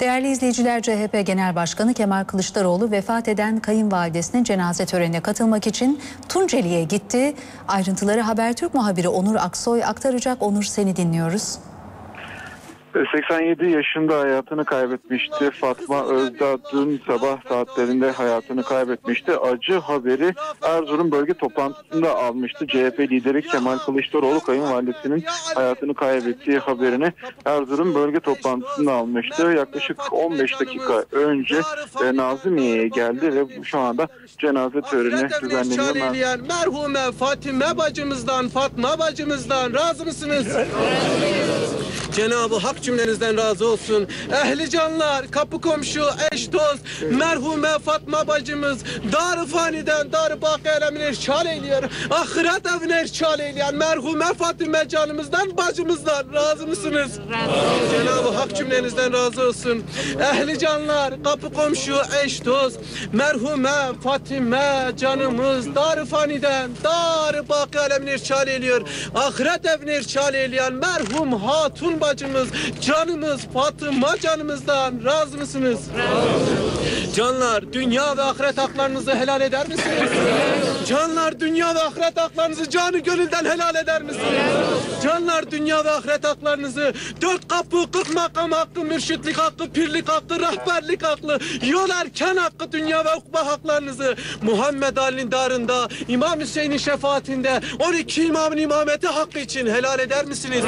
Değerli izleyiciler CHP Genel Başkanı Kemal Kılıçdaroğlu vefat eden kayınvalidesinin cenaze törenine katılmak için Tunceli'ye gitti. Ayrıntıları Habertürk muhabiri Onur Aksoy aktaracak. Onur seni dinliyoruz. 87 yaşında hayatını kaybetmişti. Fatma Özdağ dün sabah saatlerinde hayatını kaybetmişti. Acı haberi Erzurum bölge toplantısında almıştı. CHP lideri Kemal Kılıçdaroğlu kayınvalidesinin hayatını kaybettiği haberini Erzurum bölge toplantısında almıştı. Yaklaşık 15 dakika önce e, Nazimiye'ye geldi ve şu anda cenaze töreni düzenleniyor. Merhume Fatime bacımızdan, Fatma bacımızdan razı mısınız? Cenab-ı Hak cümlenizden razı olsun. Ehli canlar, kapı komşu, eş dost, merhume Fatma bacımız dar faniden dar baki elemine irşal eyliyor. Ahiret evine irşal eyleyen merhume Fatime canımızdan bacımızdan razı mısınız? Cenab-ı Hak cümlenizden razı olsun. Ehli canlar, kapı komşu, eş dost, merhume Fatime canımız dar faniden dar baki elemine irşal eyliyor. Ahiret evine irşal eyleyen merhum hatun bacımız, canımız Fatıma canımızdan razı mısınız? Canlar, dünya ve ahiret haklarınızı helal eder misiniz? Canlar, dünya ve ahiret haklarınızı canı gönülden helal eder misiniz? Canlar, dünya ve ahiret haklarınızı dört kapı, kırk makam hakkı, mürşitlik hakkı, pirlik hakkı, rehberlik hakkı, yol erken hakkı, dünya ve ukba haklarınızı Muhammed Ali'nin darında, İmam Hüseyin'in şefaatinde 12 imamın imameti hakkı için helal eder misiniz?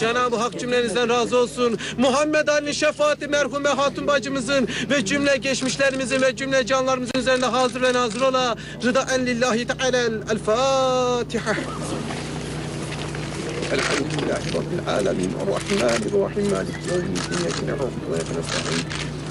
Cenab-ı Hak cümlenizden razı olsun. Muhammed Ali'nin şefaati merhume hatun bacımızın ve cümle geçmişlerimizin ve cümle canlarımızın üzerinde hazır ve nazır ola. Rıda en lillahi teala. El Fatiha. Elhamdülillahi Rabbil alemin. Errahmanirrahim. Malik yevmiddin. İyyâke na'budu ve iyyâke nestaîn.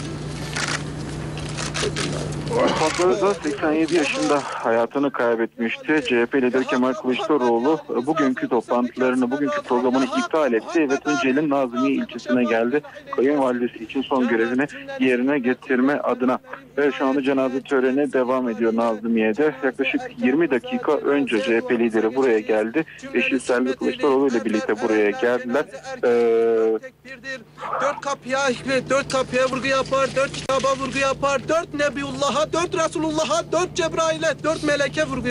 Fatma Özdağ 87 yaşında hayatını kaybetmişti. CHP lideri Kemal Kılıçdaroğlu e, bugünkü toplantılarını, bugünkü programını iptal etti ve Tunceli'nin Nazmiye ilçesine geldi. Kayınvalidesi için son görevini yerine getirme adına. Ve şu anda cenaze töreni devam ediyor Nazmiye'de. Yaklaşık 20 dakika önce CHP lideri buraya geldi. Eşi Selvi Kılıçdaroğlu ile birlikte buraya geldiler. Ee. Dört kapıya dört kapıya vurgu yapar, dört kitaba vurgu yapar, dört Nebiullah'a, dört Resulullah'a, dört Cebrail'e, dört meleke vurgu,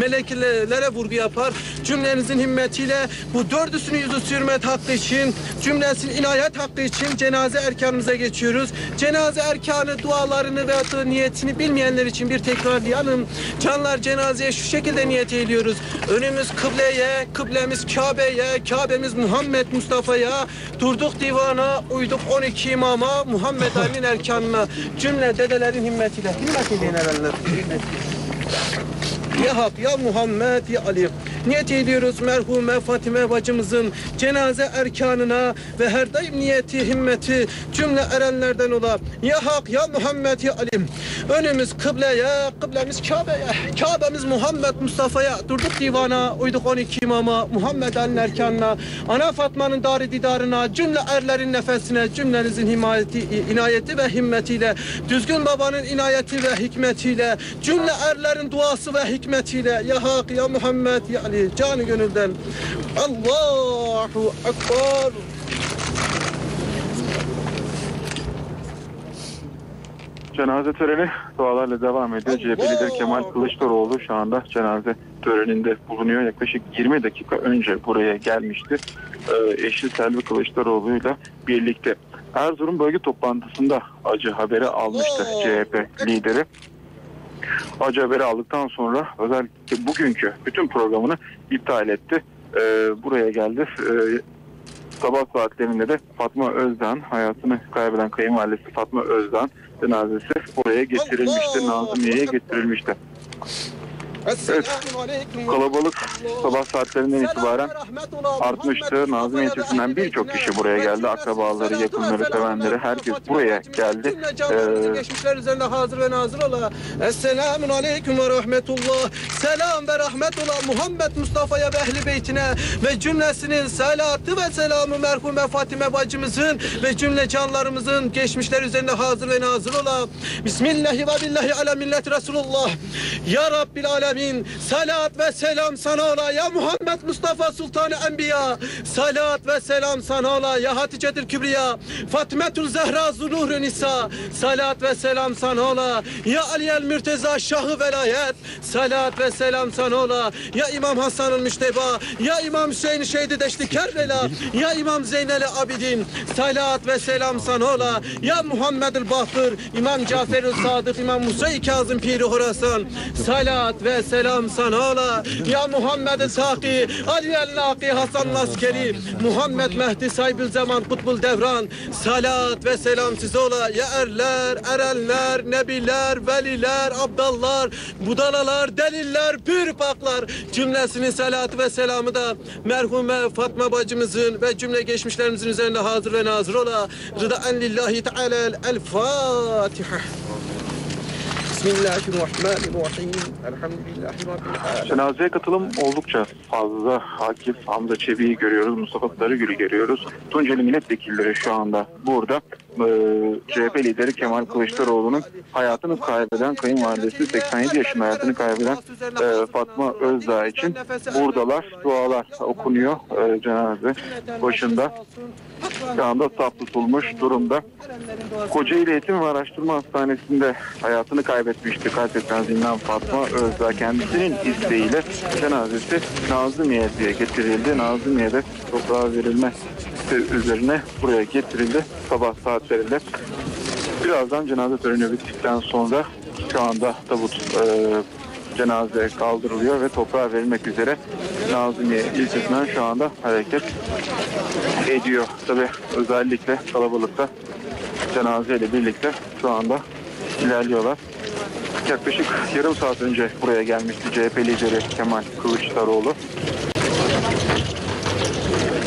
melekelere vurgu yapar. Cümlenizin himmetiyle bu dördüsünü yüzü sürmet hakkı için, cümlenizin inayet hakkı için cenaze erkanımıza geçiyoruz. Cenaze erkanı dualarını ve atı niyetini bilmeyenler için bir tekrarlayalım. Canlar cenazeye şu şekilde niyet ediyoruz. Önümüz kıbleye, kıblemiz Kabe'ye, Kabe'miz Muhammed Mustafa'ya, durduk divana, uyduk 12 imama, Muhammed Ali'nin erkanına, cümle dedelerin himmetiyle. Himmet erenler. Ya Hak, ya Muhammed, ya Ali. Niyet ediyoruz merhume Fatime bacımızın cenaze erkanına ve her daim niyeti, himmeti cümle erenlerden ola. Ya Hak, ya Muhammed, ya Ali. Önümüz kıbleye, kıblemiz Kabe'ye, Kabe'miz Muhammed Mustafa'ya. Durduk divana, uyduk 12 imama, Muhammed Ali'nin erkanına, Ana Fatma'nın darı didarına, cümle erlerin nefesine, cümlenizin himayeti, inayeti ve himmetiyle, düzgün babanın inayeti ve hikmetiyle, cümle erlerin duası ve hikmetiyle, ya Hak, ya Muhammed, ya Ali, canı gönülden. Allahu Ekber. Cenaze töreni dualarla devam ediyor. CHP lideri Kemal Kılıçdaroğlu şu anda cenaze töreninde bulunuyor. Yaklaşık 20 dakika önce buraya gelmişti. Ee, eşi Selvi Kılıçdaroğlu ile birlikte. Erzurum bölge toplantısında acı haberi almıştı CHP lideri. Acı haberi aldıktan sonra özellikle bugünkü bütün programını iptal etti. Ee, buraya geldi. Ee, sabah saatlerinde de Fatma Özdağ'ın hayatını kaybeden kayınvalidesi Fatma Özdağ'ın cenazesi buraya getirilmişti. Nazmiye'ye getirilmişti. Aleyküm. Kalabalık sabah saatlerinden itibaren artmıştı. Nazmiye ilçesinden birçok kişi buraya geldi. Akrabaları, yakınları, sevenleri herkes buraya geldi. Geçmişler üzerinde hazır ve nazır ola. Esselamun aleyküm ve rahmetullah. Selam ve rahmet ola Muhammed Mustafa'ya ve ehli beytine ve cümlesinin salatı ve selamı merhume Fatime bacımızın ve cümle canlarımızın geçmişler üzerinde hazır ve nazır ola. Bismillahi ve billahi ala milleti Resulullah. Ya Rabbil alemin. Alemin. Salat ve selam sana ola ya Muhammed Mustafa Sultan Enbiya. Salat ve selam sana ola ya Hatice'dir Kübriya. Fatimetül Zehra Zunuhrun Nisa. Salat ve selam sana ola ya Ali el Mürteza Şahı Velayet. Salat ve selam sana ola ya İmam Hasan'ın Müşteba. Ya İmam Hüseyin Şehidi Deşti Kerbela. Ya İmam Zeynel Abidin. Salat ve selam sana ola ya Muhammedül Bahır. İmam Caferül Sadık. İmam Musa-i Kazım Piri Horasan. Salat ve selam sana ola ya Muhammed Saki. Ali el Naki Hasan Laskeri. Muhammed Mehdi Saybül Zaman Kutbul Devran. Salat ve selam size ola ya erler, erenler, nebiler, veliler, abdallar, budalalar, deliller, pür paklar cümlesinin salatı ve selamı da merhume Fatma bacımızın ve cümle geçmişlerimizin üzerinde hazır ve nazır ola. Rıdaen lillahi teala el Fatiha. Bismillahirrahmanirrahim. Cenazeye katılım oldukça fazla. Akif Hamza Çebi'yi görüyoruz, Mustafa Sarıgül'ü görüyoruz. Tunceli milletvekilleri şu anda burada. Ee, CHP lideri Kemal Kılıçdaroğlu'nun hayatını kaybeden kayınvalidesi 87 yaşında hayatını kaybeden e, Fatma Özdağ için buradalar. Dualar okunuyor e, cenaze başında. Şu anda saf tutulmuş durumda. Kocaeli Eğitim ve Araştırma Hastanesi'nde hayatını kaybetmişti katledilen Zindan Fatma Özdağ. Kendisinin isteğiyle cenazesi Nazımiye'ye getirildi. Nazımiye'de toprağa verilme üzerine buraya getirildi sabah saatlerinde. Birazdan cenaze töreni bittikten sonra şu anda tabut e, cenaze kaldırılıyor ve toprağa verilmek üzere Nazımiye ilçesinden şu anda hareket ediyor. Tabi özellikle kalabalıkta cenazeyle birlikte şu anda ilerliyorlar. Yaklaşık yarım saat önce buraya gelmişti CHP lideri Kemal Kılıçdaroğlu.